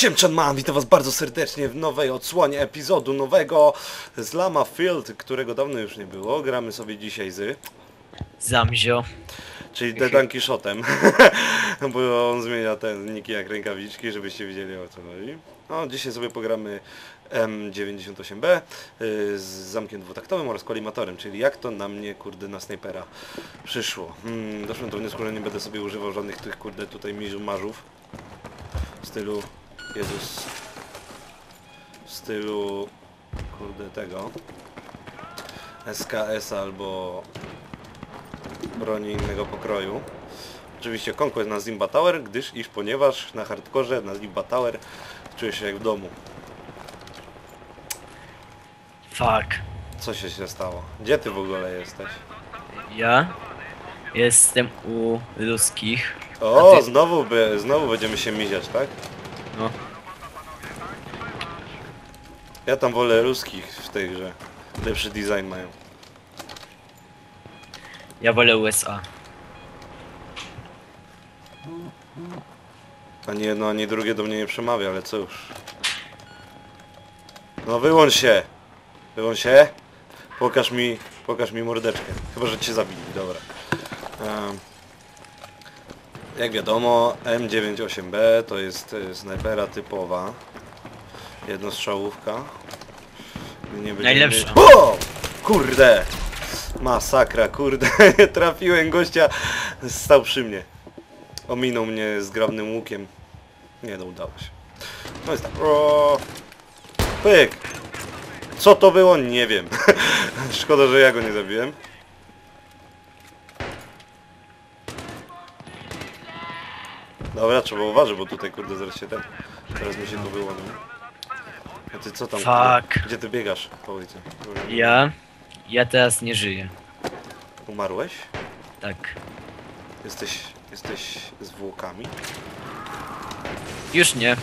Siemczan mam, witam was bardzo serdecznie w nowej odsłonie epizodu nowego z Lama Field, którego dawno już nie było. Gramy sobie dzisiaj z, Zamzio. czyli The Quixotem, bo on zmienia ten niki jak rękawiczki, żebyście wiedzieli o co chodzi. No, dzisiaj sobie pogramy M98B y, z zamkiem dwutaktowym oraz kolimatorem, czyli jak to na mnie, kurde, na snajpera przyszło. Hmm, doszłem do wniosku, że nie będę sobie używał żadnych tych, kurde, tutaj marzów w stylu Jezus w stylu kurde tego SKS albo broni innego pokroju. Oczywiście Conquest na Zimba Tower, gdyż iż ponieważ na hardkorze na Zimba Tower czuję się jak w domu. Fuck. Co się się stało? Gdzie ty w ogóle jesteś? Ja jestem u ruskich. O, znowu, by, znowu będziemy się miziać, tak? Ja tam wolę ruskich w tej grze. Lepszy design mają. Ja wolę USA. Ani jedno, ani drugie do mnie nie przemawia, ale cóż. No wyłącz się! Wyłącz się! Pokaż mi, pokaż mi mordeczkę. Chyba, że cię zabili, dobra. Em, jak wiadomo, M98B to jest e, snajpera typowa. Jednostrzałówka. Nie będziemy mieć- O! Kurde! Masakra, kurde. Trafiłem gościa, stał przy mnie. Ominął mnie zgrabnym łukiem. Nie, no udało się. No jest tak. O! Pyk! Co to było? Nie wiem. Szkoda, że ja go nie zabiłem. Dobra, trzeba uważać, bo tutaj kurde zaraz się ten... Teraz mi się tu wyłonił. A ty co tam? Fuck. Gdzie, gdzie ty biegasz po ulicy? Ja? Ja teraz nie żyję. Umarłeś? Tak. Jesteś... Jesteś zwłokami? Już nie.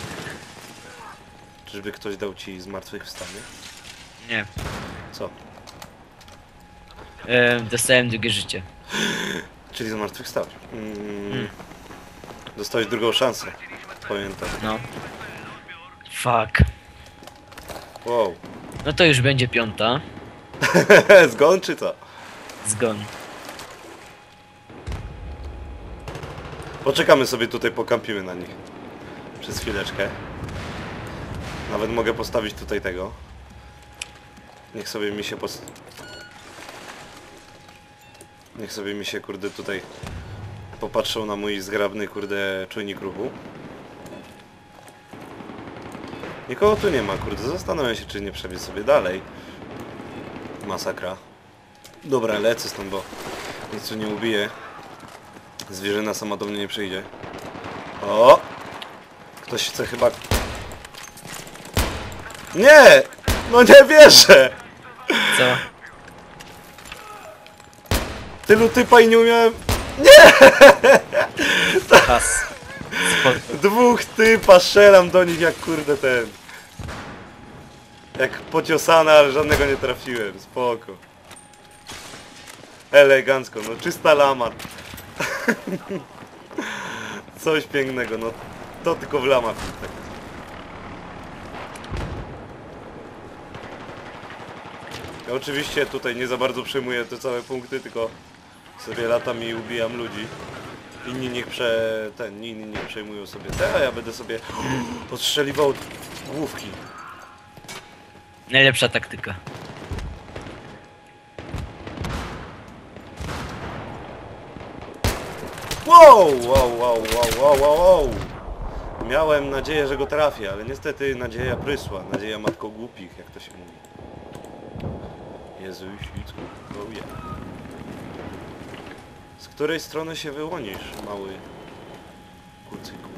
Czyżby ktoś dał ci zmartwychwstanie? Nie. Co? E, dostałem drugie życie. Czyli zmartwychwstałeś. Mm. Mm. Dostałeś drugą szansę. Pamiętam. No. Fuck. Wow. No to już będzie piąta. Zgon czy co? Zgon. Poczekamy sobie tutaj, pokampimy na nich. Przez chwileczkę. Nawet mogę postawić tutaj tego. Niech sobie mi się pos... Niech sobie mi się kurde tutaj popatrzą na mój zgrabny kurde czujnik ruchu. Nikogo tu nie ma kurde, zastanawiam się czy nie przebiec sobie dalej. Masakra. Dobra, lecę stąd, bo nic tu nie ubije. Zwierzyna sama do mnie nie przyjdzie. O! Ktoś chce chyba... Nie! No nie wierzę! Co? Tylu typa i nie umiałem... Pas. Dwóch typa, strzelam do nich jak kurde ten... Jak pociosana, ale żadnego nie trafiłem. Spoko. Elegancko, no czysta lama. Coś pięknego, no to tylko w lamach. Ja oczywiście tutaj nie za bardzo przejmuję te całe punkty, tylko sobie latam i ubijam ludzi. Inni niech prze... ten, inni niech przejmują sobie te, a ja będę sobie odstrzeliwał główki. Najlepsza taktyka. Wow, wow, wow, wow, wow, wow, wow. Miałem nadzieję, że go trafię, ale niestety nadzieja prysła. Nadzieja matko głupich, jak to się mówi. Jezuślicku, oh yeah. Z której strony się wyłonisz, mały kucyku?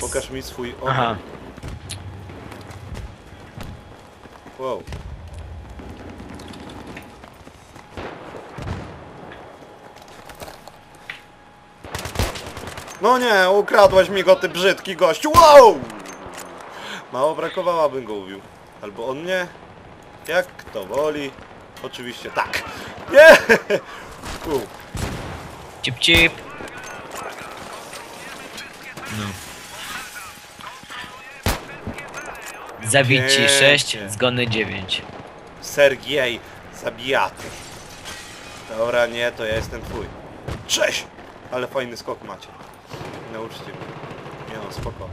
Pokaż mi swój ogon. Aha. Wow. No nie, ukradłaś mi go, ty brzydki gościu. Wow! Mało brakowało, abym go ubił. Albo on mnie. Jak kto woli. Oczywiście tak. Nie! U. Cip cip. No. Zabici Pięknie. 6, zgony 9. Sergiej, zabijaty. Dobra, nie, to ja jestem twój. Cześć! Ale fajny skok macie. Nauczcie mnie. Nie no, spoko.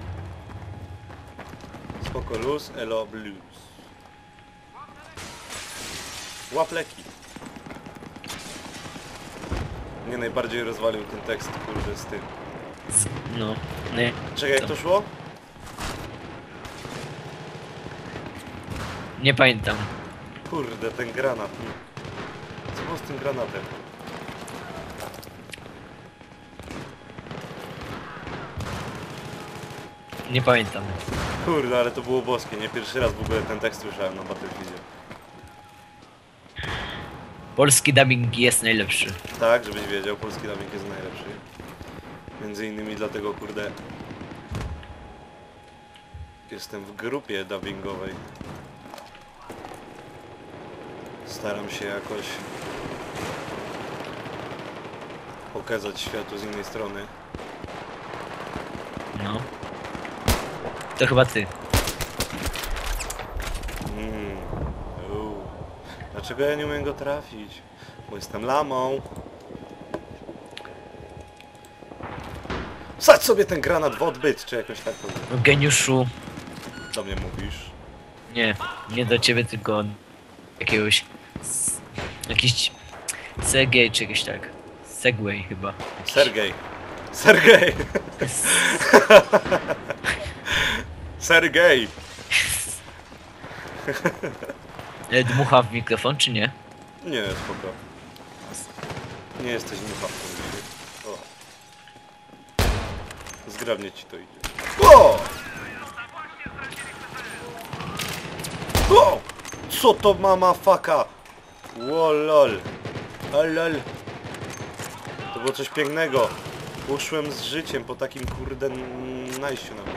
Spoko luz, elo blues. Łapleki. Mnie najbardziej rozwalił ten tekst, kurde, z tym. No, nie. Czekaj, jak to szło? Nie pamiętam. Kurde, ten granat. Co było z tym granatem? Nie pamiętam. Kurde, ale to było boskie, nie? Pierwszy raz w ogóle ten tekst słyszałem na Battlefieldzie. Polski dubbing jest najlepszy. Tak, żebyś wiedział, polski dubbing jest najlepszy. Między innymi dlatego, kurde... Jestem w grupie dubbingowej. Staram się jakoś... Pokazać światu z innej strony. No. To chyba ty. Mm. Uuu. Dlaczego ja nie umiem go trafić? Bo jestem lamą. Wsadź sobie ten granat w odbyt, czy jakoś tak No, geniuszu. do mnie mówisz. Nie, nie do ciebie, tylko jakiegoś... s- Jakiś... Segway czy jakiś tak. Segway chyba. Sergej. Sergej! Sergej! E, Dmucha w mikrofon, czy nie? Nie, spoko. Nie jesteś dzisiaj. O. Zgrabnie ci to idzie. O! O! Co to mama faka? Łolol. Lol. To było coś pięknego. Uszłem z życiem po takim kurde najściu na mnie.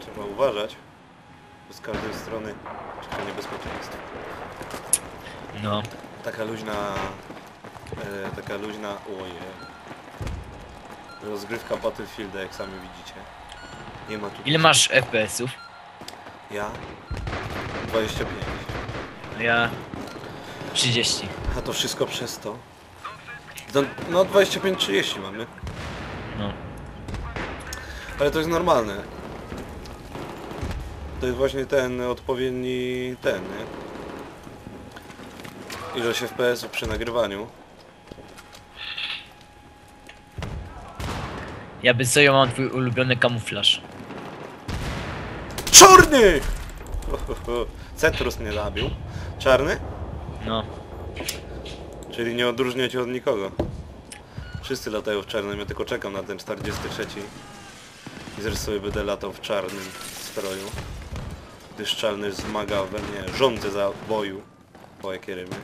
Trzeba uważać. Bo z każdej strony czeka niebezpieczeństwo. No. Taka luźna... E, taka luźna... Oje. Rozgrywka Battlefielda, jak sami widzicie. Nie ma tu... Ile masz FPS-ów? Ja? 25. A Ja... 30. A to wszystko przez to? No, no 25-30 mamy. No. Ale to jest normalne. To jest właśnie ten odpowiedni ten, nie? Ilość FPS-ów przy nagrywaniu. Ja by sobie mam twój ulubiony kamuflaż. Czarny! Cetrus mnie zabił. Czarny? No. Czyli nie odróżnia cię od nikogo. Wszyscy latają w czarnym, ja tylko czekam na ten 43. I zresztą sobie będę latał w czarnym stroju. Gdyż czarny zmaga we mnie żądze za boju. O jakie rymy.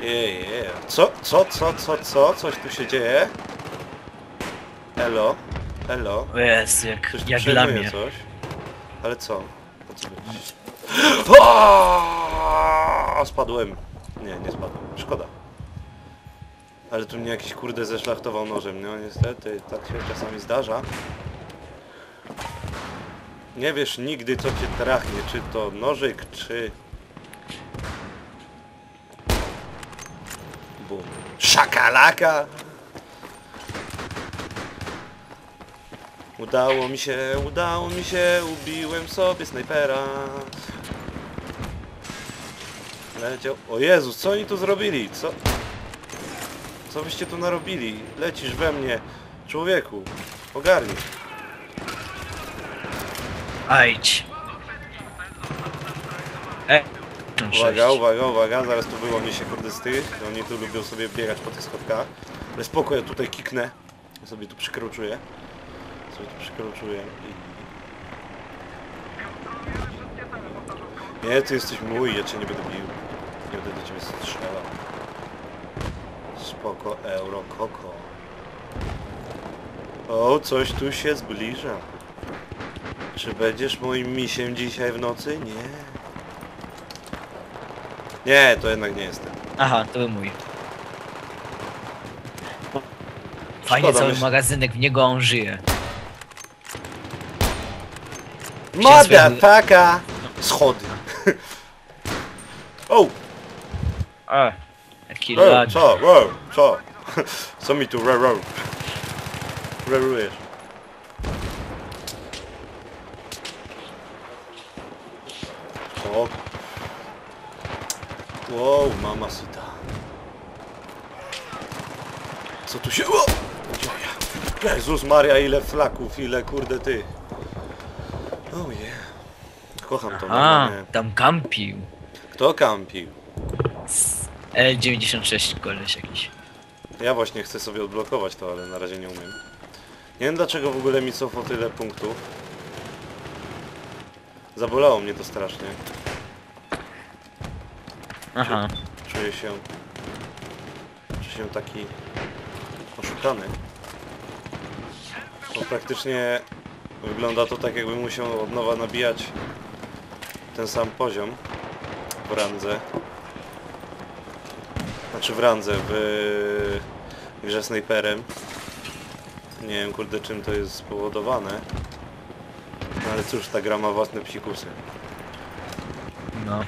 Jeje. Co? Co? Co? Co? Co? Coś tu się dzieje? Elo? Elo? O jest, jak, Coś tu jak dla mnie. coś. Ale co? O co chodzi? Aaaa! Spadłem. Nie, nie spadłem. Szkoda. Ale tu mnie jakiś kurde zeszlachtował nożem. No niestety, tak się czasami zdarza. Nie wiesz nigdy co cię trafnie, czy to nożyk, czy... Bum. Szakalaka! Udało mi się, udało mi się, ubiłem sobie snajpera. Leciał... O Jezus, co oni tu zrobili? Co... Co byście tu narobili? Lecisz we mnie. Człowieku, ogarnij. Ajdź. E. Uwaga, uwaga, uwaga, zaraz tu wyłonię się kurde z tych. Oni tu lubią sobie biegać po tych schodkach. Ale spoko, ja tutaj kiknę. Ja sobie tu przykroczyję. Sobie tu przykroczyję i... Nie, ty jesteś mój, ja cię nie będę bił. Nie będę do ciebie strzelał. Spoko, euro, koko. O, coś tu się zbliża. Czy będziesz moim misiem dzisiaj w nocy? Nie. Nie, to jednak nie jestem. Aha, to był mój. Fajnie Szkoda, cały myśl- magazynek, w niego on żyje. Motherfucker! Schody. o! A, jaki Wow, lag. co? Wow, co? Co mi tu ro? Rerujesz. O. Wow, mama sita. Co tu się... O! dzieje? Jezus Maria, ile flaków, ile kurde ty. Oh yeah. Kocham to A, normalnie. tam kampił. Kto kampił? S- L96 koleś jakiś. Ja właśnie chcę sobie odblokować to, ale na razie nie umiem. Nie wiem dlaczego w ogóle mi cofło tyle punktów. Zabolało mnie to strasznie. Aha. Czuję się... Czuję się taki... oszukany. Bo praktycznie wygląda to tak jakbym musiał od nowa nabijać ten sam poziom w randze. Znaczy w randze, w grze snajperem. Nie wiem kurde czym to jest spowodowane. No ale cóż, ta gra ma własne psikusy. No.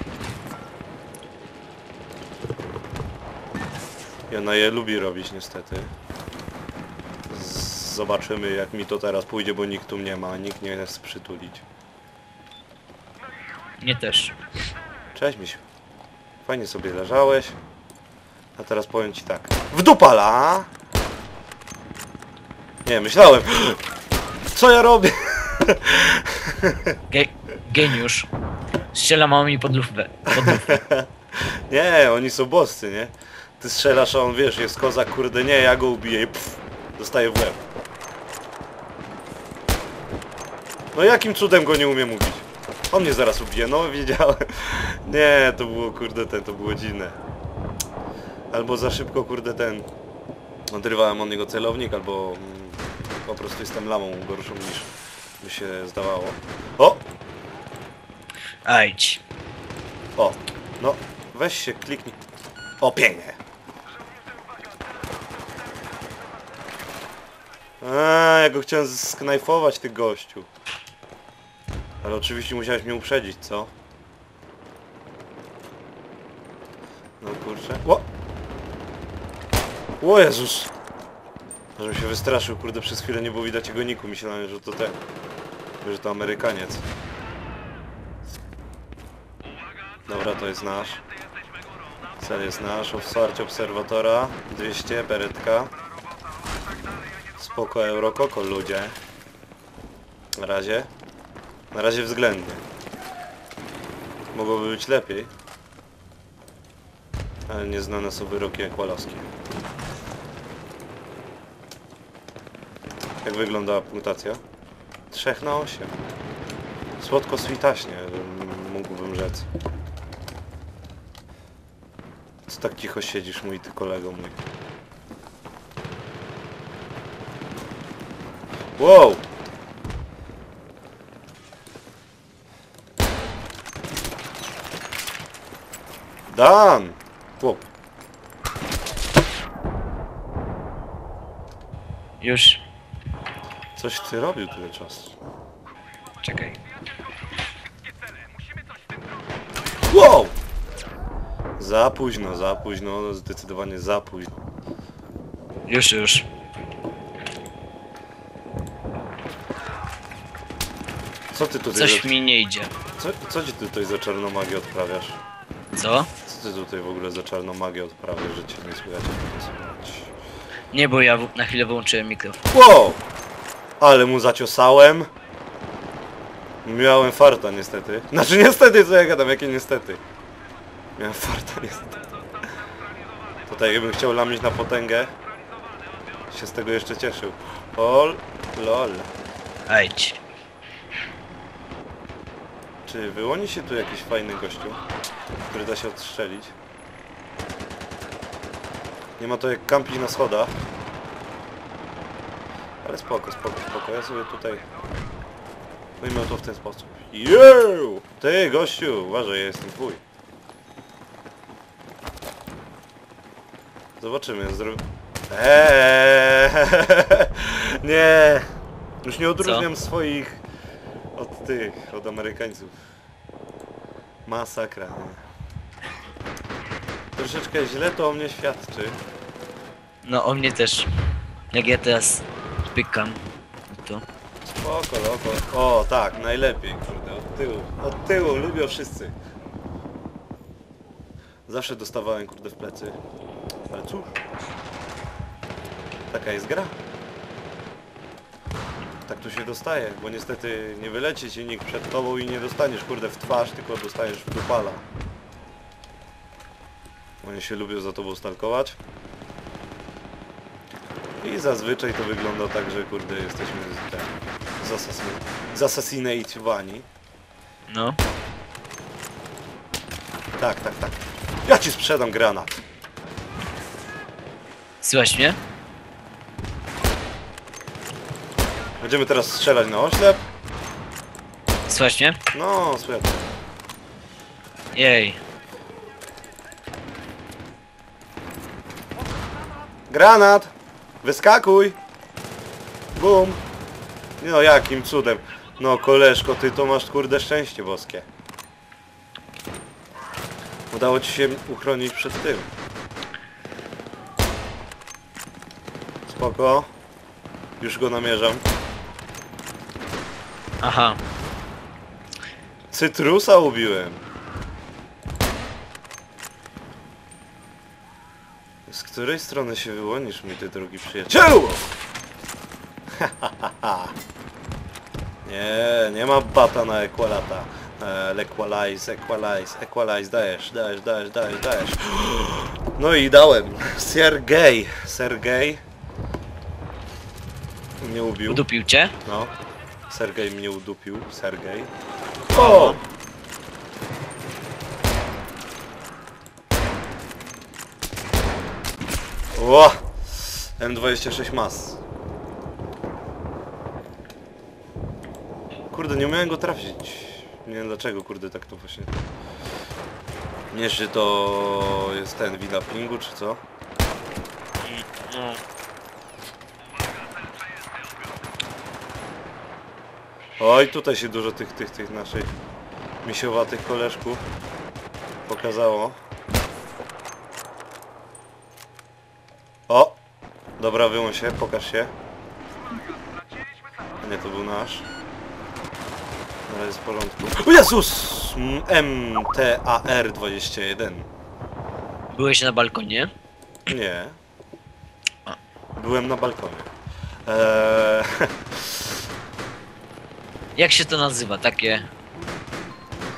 I ona je lubi robić niestety. Zobaczymy jak mi to teraz pójdzie, bo nikt tu nie ma, nikt nie chce przytulić. Nie też. Cześć misiu. Fajnie sobie leżałeś. A teraz powiem ci tak. W dupala! Nie, myślałem. Co ja robię? Ge geniusz. Strzela mało mi pod lufę. Pod lufę. Nie, oni są boscy, nie? Ty strzelasz, a on wiesz, jest kozak, kurde, nie, ja go ubiję i pff, dostaję w łeb. No jakim cudem go nie umiem ubić? On mnie zaraz ubije, no wiedziałem. Nie, to było kurde ten, to było dziwne. Albo za szybko kurde ten. Odrywałem od niego celownik, albo mm, po prostu jestem lamą gorszą niż by się zdawało. O! Ajdź. O! No, weź się, kliknij. O, pięknie! A, ja go chciałem sknajfować, ty gościu. Ale oczywiście musiałeś mnie uprzedzić, co? No kurczę. Ło! O Jezus! Żebym się wystraszył, kurde, przez chwilę nie było widać jego niku. Myślałem, że to ten... Że to Amerykaniec. Dobra, to jest nasz. Cel jest nasz. Wsparcie obserwatora. 200, beretka. Spoko, Eurokoko, ludzie. Na razie. Na razie względnie. Mogłoby być lepiej. Ale nieznane są wyroki Ekłalowskie. Jak wygląda punktacja? 3 na 8. Słodko switaśnie, mógłbym rzec. Co tak cicho siedzisz, mój ty kolego mój? Wow! Dan! Wow. Już. Coś ty robił tyle czasu. Czekaj. Wow! Za późno, za późno, zdecydowanie za późno. Już, już. Co ty tutaj Coś za... mi nie idzie. Co, co ci ty tutaj za czarną magię odprawiasz? Co? Ty tutaj w ogóle za czarną magię odprawiasz, że cię nie słychać? Nie słychać. Nie, bo ja w- na chwilę wyłączyłem mikrofon. Wow! Ale mu zaciosałem. Miałem farta niestety. Znaczy niestety, co ja gadam, jakie niestety. Miałem farta niestety. Tutaj jakbym chciał lamić na potęgę. Się z tego jeszcze cieszył. Ol, lol. Ajdź. Czy wyłoni się tu jakiś fajny gościu, który da się odstrzelić? Nie ma to jak kampić na schodach. Ale spoko, spoko, spoko. Ja sobie tutaj... Ujmę to w ten sposób. Jeuu! Ty, gościu! Uważaj, ja jestem twój. Zobaczymy. Zro... Eee, nie. Już nie odróżniam swoich od tych, od Amerykańców. Masakra. nie. Troszeczkę źle to o mnie świadczy. No o mnie też. Jak ja teraz pykam, to Spoko, loko. O, tak, najlepiej, kurde, od tyłu. Od tyłu, lubią wszyscy. Zawsze dostawałem, kurde, w plecy. Ale cóż. Taka jest gra. Tak tu się dostaje, bo niestety nie wyleci ci nikt przed tobą i nie dostaniesz, kurde, w twarz, tylko dostaniesz w dupala. Oni się lubią za tobą stalkować. I zazwyczaj to wygląda tak, że kurde jesteśmy z- ten, zasasy- zasassinatowani. no. Tak, tak, tak. Ja ci sprzedam granat. Słychać mnie? Będziemy teraz strzelać na oślep. Słychać mnie? No, słychać. Jej. Granat! Wyskakuj! Bum! No jakim cudem. No koleżko, ty to masz kurde szczęście boskie. Udało ci się uchronić przed tym. Spoko. Już go namierzam. Aha. Cytrusa ubiłem. Z której strony się wyłonisz mi ty drogi przyjacielu? nie, nie ma bata na equalata. E, equalize, equalize, equalize, dajesz, dajesz, dajesz, dajesz, dajesz. No i dałem. Sergej, Sergej. Mnie ubił. Udupił cię? No. Sergej mnie udupił. Sergej. O! Ło! M26 mas. Kurde, nie umiałem go trafić. Nie wiem dlaczego, kurde, tak to właśnie... Nie czy to jest ten wina pingu, czy co? No. Oj, tutaj się dużo tych, tych, tych naszych misiowatych koleżków pokazało. O! Dobra, wyłącz się, pokaż się. Nie, to był nasz. Ale jest w porządku. O Jezus! M- MTAR 21. Byłeś na balkonie? Nie. Byłem na balkonie. Eee, Jak się to nazywa? Takie...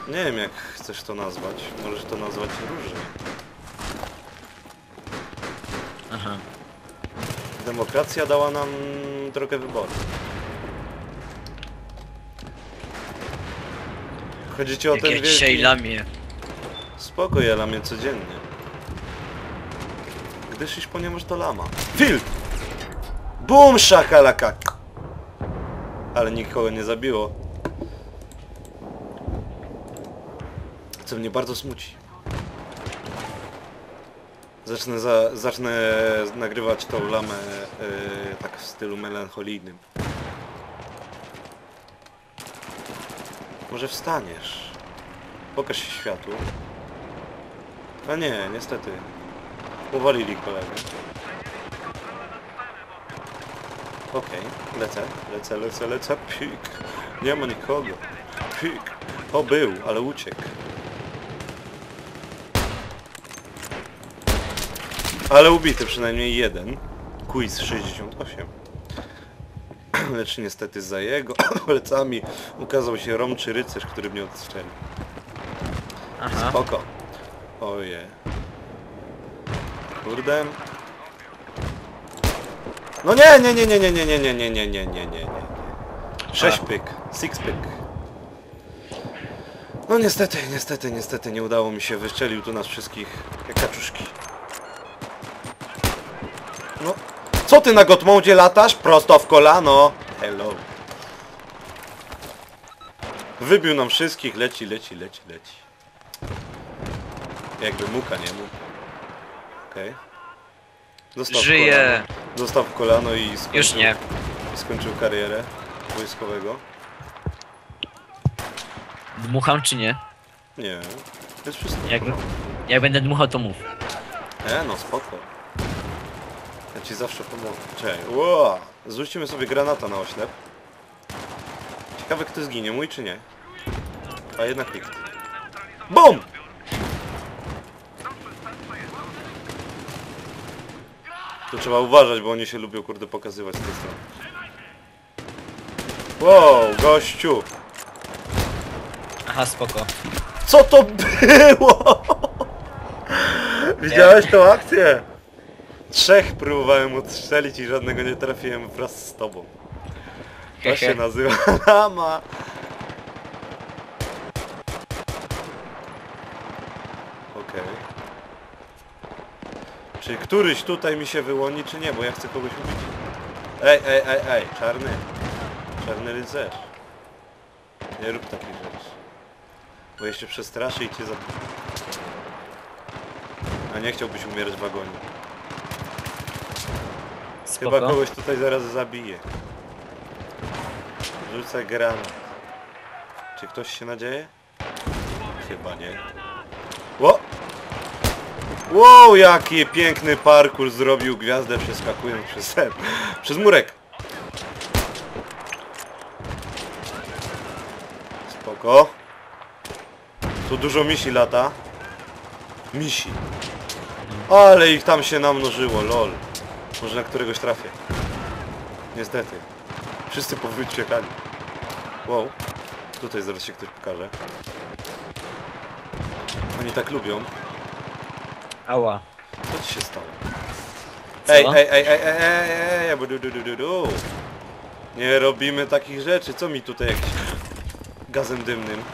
nie wiem jak chcesz to nazwać. Możesz to nazwać różnie. Aha. Demokracja dała nam drogę wyboru. Chodzi ci o Jak ten ja wielki... dzisiaj lamię. Spoko, ja lamię codziennie. Gdyż iż ponieważ to lama. Fil! Bum, szakalaka! Ale nikogo nie zabiło. Co mnie bardzo smuci. Zacznę, za, zacznę nagrywać tą lamę yy, tak w stylu melancholijnym. Może wstaniesz? Pokaż się światu. A nie, niestety. Uwalili kolegę. Okej, lecę, lecę, lecę, lecę, pik. Nie ma nikogo. Pik. O, był, ale uciekł. Ale ubity przynajmniej jeden. Quiz 68. Lecz niestety za jego plecami ukazał się rączy rycerz, który mnie odstrzelił. Aha. Spoko. Oje. Kurde. No nie, nie, nie, nie, nie, nie, nie, nie, nie, nie, nie, nie, nie, nie. Sześć pyk, six pyk. No niestety, niestety, niestety nie udało mi się. Wyszczelił tu nas wszystkich jak kaczuszki. No. Co ty na Gotmodzie latasz? Prosto w kolano. Hello. Wybił nam wszystkich. Leci, leci, leci, leci. Jakby muka nie mógł. Okej. Dostał w Żyje. kolano. Dostał w kolano i skończył, Już nie. i skończył karierę wojskowego. Dmucham czy nie? Nie, to jest wszystko. Jak, jak będę dmuchał, to mów. E, no spoko. Ja ci zawsze pomogę. Czekaj, Ło! Zrzucimy sobie granata na oślep. Ciekawe kto zginie, mój czy nie? A jednak nikt. BUM! Tu trzeba uważać, bo oni się lubią kurde pokazywać z tej strony. Wow, gościu! Aha, spoko. Co to było? Widziałeś tą akcję? Trzech próbowałem odstrzelić i żadnego nie trafiłem wraz z tobą. To się nazywa lama. Okej. Czy któryś tutaj mi się wyłoni, czy nie? Bo ja chcę kogoś ubić. Ej, ej, ej, ej, czarny. Czarny rycerz. Nie rób takich rzeczy. Bo jeszcze przestraszy i cię za... A nie chciałbyś umierać w wagonie. Chyba Spoko. kogoś tutaj zaraz zabije. Rzucę granat. Czy ktoś się nadzieje? Chyba nie. Wow, jaki piękny parkour zrobił gwiazdę przeskakując przez przez murek. Spoko. Tu dużo misi lata. Misi. Ale ich tam się namnożyło, lol. Może na któregoś trafię. Niestety. Wszyscy powyciekali. Wow. Tutaj zaraz się ktoś pokaże. Oni tak lubią. Ała. Co ci się stało? Co? Ej, ej, ej, ej, ej, ej, ej, bu, du, du, du, du, du. Nie robimy takich rzeczy. Co mi tutaj jakiś gazem dymnym?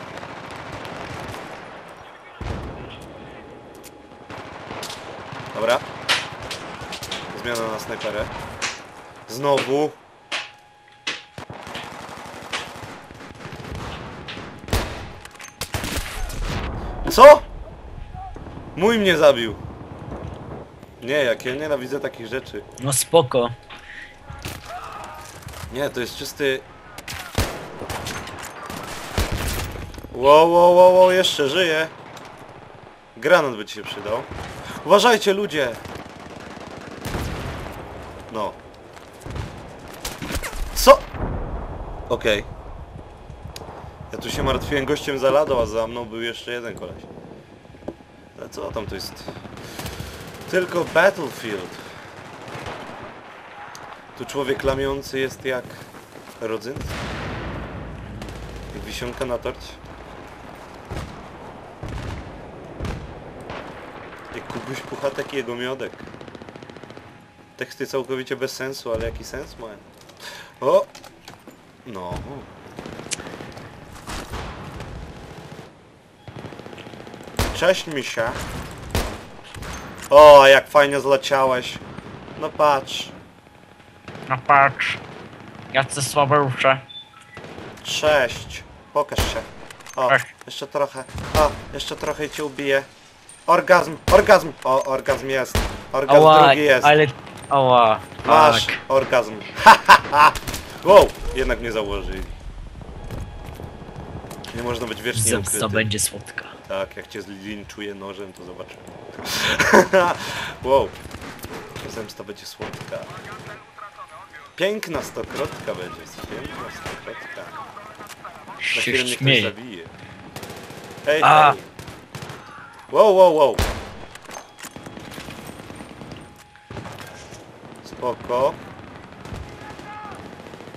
Dobra. Zmiana na snajperę. Znowu. Co? Mój mnie zabił. Nie, jak ja nienawidzę takich rzeczy. No spoko. Nie, to jest czysty... Wow, wow, wow, wow, jeszcze żyje. Granat by ci się przydał. Uważajcie ludzie! No. Co? Okej. Ja tu się martwiłem gościem za ladą, a za mną był jeszcze jeden koleś. Ale co tam to jest? Tylko Battlefield. Tu człowiek lamiący jest jak rodzynt? Jak wisionka na torcie? Jak Kubuś Puchatek i jego miodek. Teksty całkowicie bez sensu, ale jaki sens mają? O! No. Cześć misia. O, jak fajnie zleciałeś. No patrz. No patrz. Ja chcę słabeusze. Cześć. Pokaż się. O, Cześć. jeszcze trochę. O, jeszcze trochę i cię ubiję. Orgazm, orgazm. O, orgazm jest. Orgazm Ała, drugi jest. ale... Ała. Masz Tak. orgazm. Ha, ha, ha. Wow, jednak nie założyli. Nie można być wiecznie Zemsta ukryty. będzie słodka. Tak, jak cię zlinczuje nożem, to zobaczymy. wow. Zemsta będzie słodka. Piękna stokrotka będzie. Piękna stokrotka. Na chwilę mnie ktoś zabije. Hej, A. hej. Wow, wow, wow. Spoko.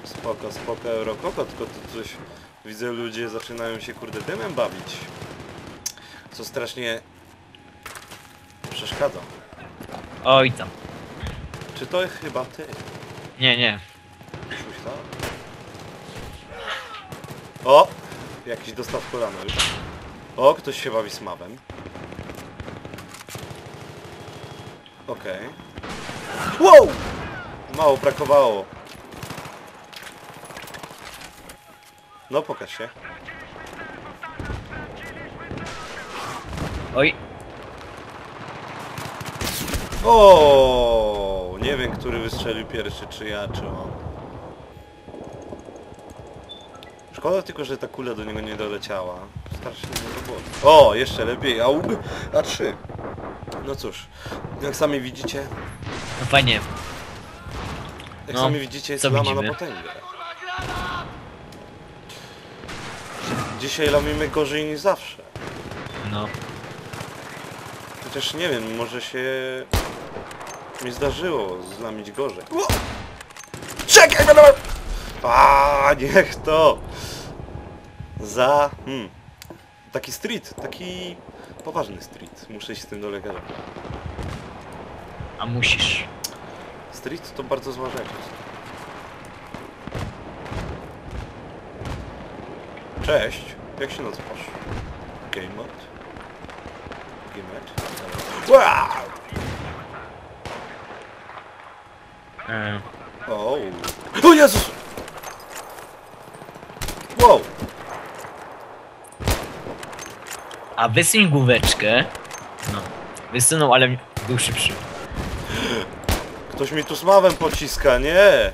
Spoko, spoko, Eurokoko, tylko tu coś... Widzę, ludzie zaczynają się kurde dymem bawić. Co strasznie... przeszkadza. Oj tam. Czy to chyba ty? Nie, nie. Coś tam? O! Jakiś dostaw kolano już. O, ktoś się bawi z mawem. Okej. Wow! Mało brakowało. No pokaż się. Oj. O! Nie wiem, który wystrzelił pierwszy, czy ja, czy on. Szkoda tylko, że ta kula do niego nie doleciała. Strasznie nie było. O, jeszcze lepiej. Aub, A3. No cóż, jak sami widzicie, No fajnie. jak No, sami widzicie, jest lama widzimy? na potęgę. Dzisiaj lamimy gorzej niż zawsze. No. Chociaż nie wiem, może się mi zdarzyło zlamić gorzej. Ło! Czekaj, będę... A, niech to! Za... Hmm, taki street, taki poważny street. Muszę iść z tym do lekarza. A musisz. Street to bardzo zła rzecz. Cześć, jak się nazywasz? Gamebot? Wow! E, O, o Jezus! Wow! a wysuń główeczkę. No. Wysunął, ale był szybszy. Ktoś mi tu smawem pociska, nie!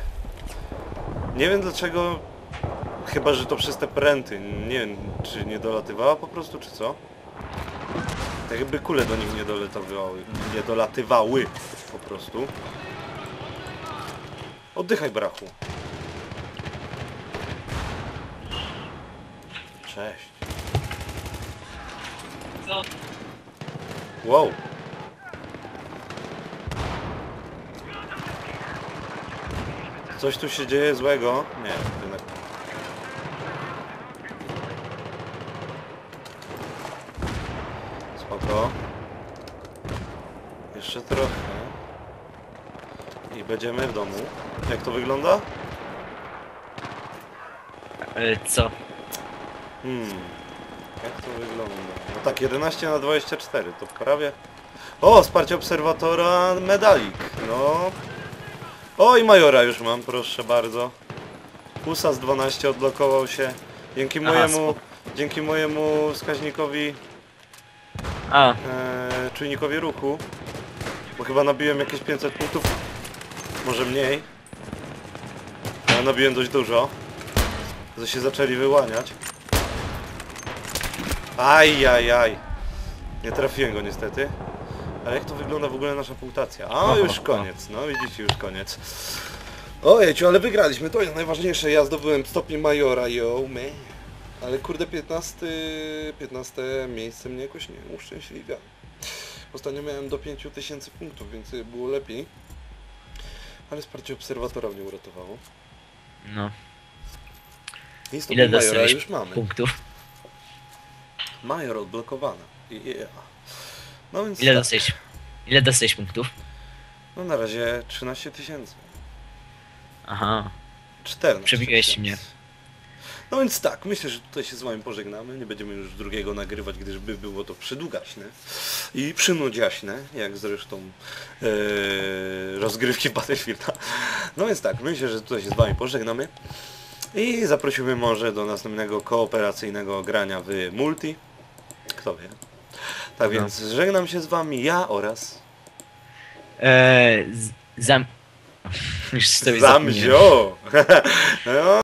Nie wiem dlaczego... Chyba, że to przez te pręty. Nie wiem, czy nie dolatywała po prostu, czy co? Tak jakby kule do nich nie dolatywały. Nie dolatywały po prostu. Oddychaj, brachu. Cześć. Co? Wow. Coś tu się dzieje złego? Nie, jednak. Spoko. Jeszcze trochę. I będziemy w domu. Jak to wygląda? E, co? Hmm. Jak to wygląda? No tak, 11 na 24, to prawie... O, wsparcie obserwatora, medalik, no. O, i majora już mam, proszę bardzo. USAS 12 odblokował się. Dzięki Aha, mojemu, dzięki mojemu wskaźnikowi, A, e, czujnikowi ruchu. Bo chyba nabiłem jakieś 500 punktów, może mniej. Ale nabiłem dość dużo. To się zaczęli wyłaniać. Aj, aj, aj. Nie trafiłem go niestety. Ale jak to wygląda w ogóle nasza punktacja? A, Oho, już koniec. No widzicie, już koniec. Ojejciu, ale wygraliśmy. To jest najważniejsze. Ja zdobyłem stopień majora, yo, me. Ale kurde, 15, 15 miejsce mnie jakoś nie uszczęśliwia. Ostatnio miałem do 5000 punktów, więc było lepiej. Ale wsparcie obserwatora mnie uratowało. no. I stopień Ile majora dostałeś już mamy. punktów? Major odblokowana. Yeah. No więc Ile tak. dostałeś? Ile dostałeś punktów? No na razie 13 tysięcy. Aha. 14 Przebiłeś tysięcy. mnie. No więc tak, myślę, że tutaj się z wami pożegnamy. Nie będziemy już drugiego nagrywać, gdyż by było to przydługaśne i przynudziaśne, jak zresztą e, rozgrywki Battlefielda. No więc tak, myślę, że tutaj się z wami pożegnamy i zaprosimy może do następnego kooperacyjnego grania w multi. Kto wie. Tak więc żegnam się z wami ja oraz Eee, z- zam... Już sobie zapomniałem. Zamzio! no,